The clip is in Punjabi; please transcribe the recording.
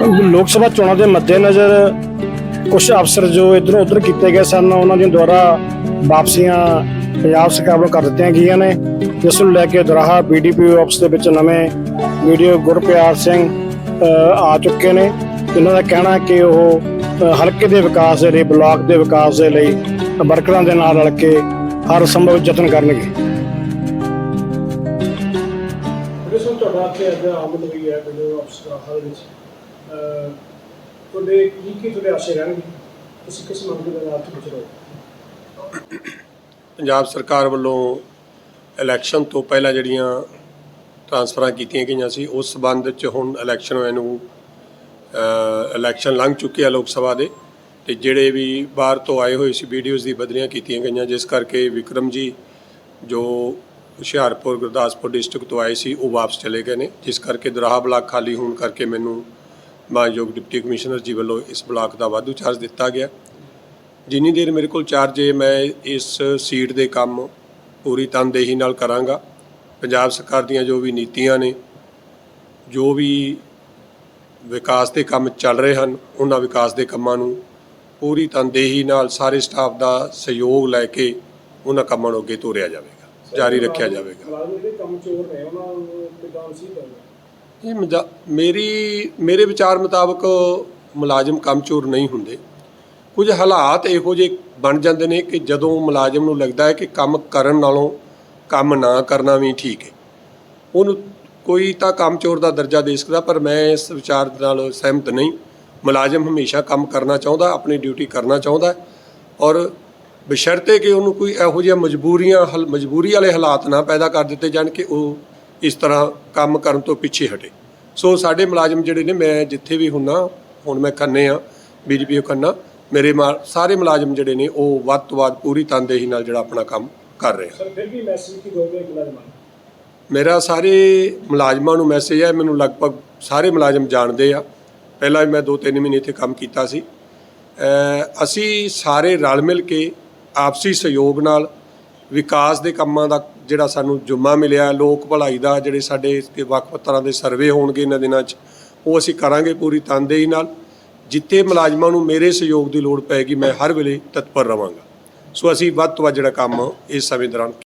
ਲੋਕ ਸਭਾ ਚੋਣਾਂ ਦੇ ਮੱਦੇਨਜ਼ਰ ਕੁਝ ਅਫਸਰ ਜੋ ਇਧਰੋਂ ਉਧਰ ਕੀਤੇ ਗਏ ਸਨ, ਉਹਨਾਂ ਦੀਆਂ ਦੁਆਰਾ ਵਾਪਸੀਆਂ ਪੰਜਾਬ ਸਰਕਾਰ ਵੱਲੋਂ ਕਰ ਦਿੱਤੀਆਂ ਗਈਆਂ ਨੇ। ਜਿਸ ਨੂੰ ਲੈ ਕੇ ਦਰਾਹਾ ਬੀਡੀਪੀ ਆਫਿਸ ਦੇ ਵਿੱਚ ਨਵੇਂ ਵੀਡੀਓ ਗੁਰਪਿਆਰ ਸਿੰਘ ਆ ਚੁੱਕੇ ਨੇ। ਇਹਨਾਂ ਦਾ ਕਹਿਣਾ ਹੈ ਕਿ ਉਹ ਹਲਕੇ ਦੇ ਵਿਕਾਸ ਦੇ ਲਈ, ਬਲਾਕ ਦੇ ਵਿਕਾਸ ਦੇ ਲਈ ਵਰਕਰਾਂ ਦੇ ਨਾਲ ਰਲ ਕੇ ਹਰ ਸੰਭਵ ਯਤਨ ਕਰਨਗੇ। ਤੁਹਾਡਾ ਅੱਜ ਆਮਦ ਹੋਈ ਹੈ, ਵੀਡੀਓ ਆਫਿਸ ਦਰਾਹਾ ਵਿੱਚ। ਤੁਹਾਡੇ ਕੀ ਕੀ ਤੁਹਾਡੇ ਆਸ਼ੇ ਰਹਿਣਗੇ? ਤੁਸੀਂ ਕਿਸ ਮੰਗ ਦੇ ਨਾਲ ਪੁੱਛ ਰਹੇ? ਪੰਜਾਬ ਸਰਕਾਰ ਵੱਲੋਂ ਇਲੈਕਸ਼ਨ ਤੋਂ ਪਹਿਲਾਂ ਜਿਹੜੀਆਂ ਟ੍ਰਾਂਸਫਰਾਂ ਕੀਤੀਆਂ ਗਈਆਂ ਸੀ, ਉਸ ਸਬੰਧ 'ਚ ਹੁਣ ਇਲੈਕਸ਼ਨ ਹੋਏ ਨੂੰ ਇਲੈਕਸ਼ਨ ਲੰਘ ਚੁੱਕੇ ਆ ਲੋਕ ਸਭਾ ਦੇ ਤੇ ਜਿਹੜੇ ਵੀ ਬਾਹਰ ਤੋਂ ਆਏ ਹੋਏ ਸੀ ਵੀਡੀਓਜ਼ ਦੀ ਬਦਲੀਆਂ ਕੀਤੀਆਂ ਗਈਆਂ, ਜਿਸ ਕਰਕੇ ਵਿਕਰਮ ਜੀ ਜੋ ਹੁਸ਼ਿਆਰਪੁਰ, ਗੁਰਦਾਸਪੁਰ ਡਿਸਟ੍ਰਿਕਟ ਤੋਂ ਆਏ ਸੀ, ਉਹ ਵਾਪਸ ਚਲੇ ਗਏ ਨੇ, ਜਿਸ ਕਰਕੇ ਦਰਾਹਾ ਬਲਾਕ ਖਾਲੀ ਹੋਣ ਕਰਕੇ ਮੈਨੂੰ ਮਾਨਯੋਗ ਡਿਪਟੀ ਕਮਿਸ਼ਨਰ ਜੀ ਵੱਲੋਂ ਇਸ ਬਲਾਕ ਦਾ ਵਾਧੂ ਚਾਰਜ ਦਿੱਤਾ ਗਿਆ। ਜਿੰਨੀ ਦੇਰ ਮੇਰੇ ਕੋਲ ਚਾਰਜ ਹੈ, ਮੈਂ ਇਸ ਸੀਟ ਦੇ ਕੰਮ ਪੂਰੀ ਤਨਦੇਹੀ ਨਾਲ ਕਰਾਂਗਾ। ਪੰਜਾਬ ਸਰਕਾਰ ਦੀਆਂ ਜੋ ਵੀ ਨੀਤੀਆਂ ਨੇ, ਜੋ ਵੀ ਵਿਕਾਸ ਦੇ ਕੰਮ ਚੱਲ ਰਹੇ ਹਨ, ਉਹਨਾਂ ਵਿਕਾਸ ਦੇ ਕੰਮਾਂ ਨੂੰ ਪੂਰੀ ਤਨਦੇਹੀ ਨਾਲ ਸਾਰੇ ਸਟਾਫ ਦਾ ਸਹਿਯੋਗ ਲੈ ਕੇ ਉਹਨਾਂ ਕੰਮਾਂ ਨੂੰ ਅੱਗੇ ਤੋਰਿਆ ਜਾਵੇਗਾ, ਜਾਰੀ ਰੱਖਿਆ ਜਾਵੇਗਾ। ਇਹ ਮਜਾ- ਮੇਰੀ, ਮੇਰੇ ਵਿਚਾਰ ਮੁਤਾਬਕ ਮੁਲਾਜ਼ਮ ਕੰਮਚੋਰ ਨਹੀਂ ਹੁੰਦੇ। ਕੁਝ ਹਾਲਾਤ ਇਹੋ ਜਿਹੇ ਬਣ ਜਾਂਦੇ ਨੇ ਕਿ ਜਦੋਂ ਮੁਲਾਜ਼ਮ ਨੂੰ ਲੱਗਦਾ ਹੈ ਕਿ ਕੰਮ ਕਰਨ ਨਾਲੋਂ ਕੰਮ ਨਾ ਕਰਨਾ ਵੀ ਠੀਕ ਹੈ। ਉਹਨੂੰ ਕੋਈ ਤਾਂ ਕੰਮਚੋਰ ਦਾ ਦਰਜਾ ਦੇ ਸਕਦਾ, ਪਰ ਮੈਂ ਇਸ ਵਿਚਾਰ ਨਾਲ ਸਹਿਮਤ ਨਹੀਂ। ਮੁਲਾਜ਼ਮ ਹਮੇਸ਼ਾ ਕੰਮ ਕਰਨਾ ਚਾਹੁੰਦਾ, ਆਪਣੀ ਡਿਊਟੀ ਕਰਨਾ ਚਾਹੁੰਦਾ ਹੈ ਔਰ ਬਸ਼ਰਤੇ ਕਿ ਉਹਨੂੰ ਕੋਈ ਇਹੋ ਜਿਹੀਆਂ ਮਜਬੂਰੀਆਂ ਹਲ ਮਜਬੂਰੀ ਵਾਲੇ ਹਾਲਾਤ ਨਾ ਪੈਦਾ ਕਰ ਦਿੱਤੇ ਜਾਣ ਕਿ ਉਹ ਇਸ ਤਰ੍ਹਾਂ ਕੰਮ ਕਰਨ ਤੋਂ ਪਿੱਛੇ ਹਟੇ। ਸੋ ਸਾਡੇ ਮੁਲਾਜ਼ਮ ਜਿਹੜੇ ਨੇ ਮੈਂ ਜਿੱਥੇ ਵੀ ਹੁੰਨਾ ਹੁਣ ਮੈਂ ਖੰਨੇ ਆ ਬੀਜੀਪੀ ਖੰਨਾ ਮੇਰੇ ਸਾਰੇ ਮੁਲਾਜ਼ਮ ਜਿਹੜੇ ਨੇ ਉਹ ਵੱਧ ਤੋਂ ਵੱਧ ਪੂਰੀ ਤਨਦੇਹੀ ਨਾਲ ਜਿਹੜਾ ਆਪਣਾ ਕੰਮ ਕਰ ਰਹੇ ਆ। ਸਰ ਫਿਰ ਵੀ ਮੈਸੇਜ ਕੀ ਦੋਗੇ ਮੁਲਾਜ਼ਮਾਂ ਨੂੰ ਮੇਰਾ? ਸਾਰੇ ਮੁਲਾਜ਼ਮਾਂ ਨੂੰ ਮੈਸੇਜ ਹੈ ਮੈਨੂੰ ਲਗਭਗ ਸਾਰੇ ਮੁਲਾਜ਼ਮ ਜਾਣਦੇ ਆ। ਪਹਿਲਾਂ ਵੀ ਮੈਂ 2-3 ਮਹੀਨੇ ਇੱਥੇ ਕੰਮ ਕੀਤਾ ਸੀ। ਅਸੀਂ ਸਾਰੇ ਰਲ ਮਿਲ ਕੇ ਆਪਸੀ ਸਹਿਯੋਗ ਨਾਲ ਵਿਕਾਸ ਦੇ ਕੰਮਾਂ ਦਾ ਜਿਹੜਾ ਸਾਨੂੰ ਜੁਮਾ ਮਿਲਿਆ, ਲੋਕ ਭਲਾਈ ਦਾ, ਜਿਹੜੇ ਸਾਡੇ ਵੱਖ ਵੱਖ ਤਰ੍ਹਾਂ ਦੇ ਸਰਵੇ ਹੋਣਗੇ ਇਹਨਾਂ ਦਿਨਾਂ 'ਚ, ਉਹ ਅਸੀਂ ਕਰਾਂਗੇ ਪੂਰੀ ਤਨਦੇਹੀ ਨਾਲ। ਜਿੱਥੇ ਮੁਲਾਜ਼ਮਾਂ ਨੂੰ ਮੇਰੇ ਸਹਿਯੋਗ ਦੀ ਲੋੜ ਪਏਗੀ, ਮੈਂ ਹਰ ਵੇਲੇ ਤਤਪਰ ਰਵਾਂਗਾ। ਸੋ ਅਸੀਂ ਵੱਧ ਤੋਂ ਵੱਧ ਜਿਹੜਾ ਕੰਮ ਇਸ ਸਮੇਂ ਦੌਰਾਨ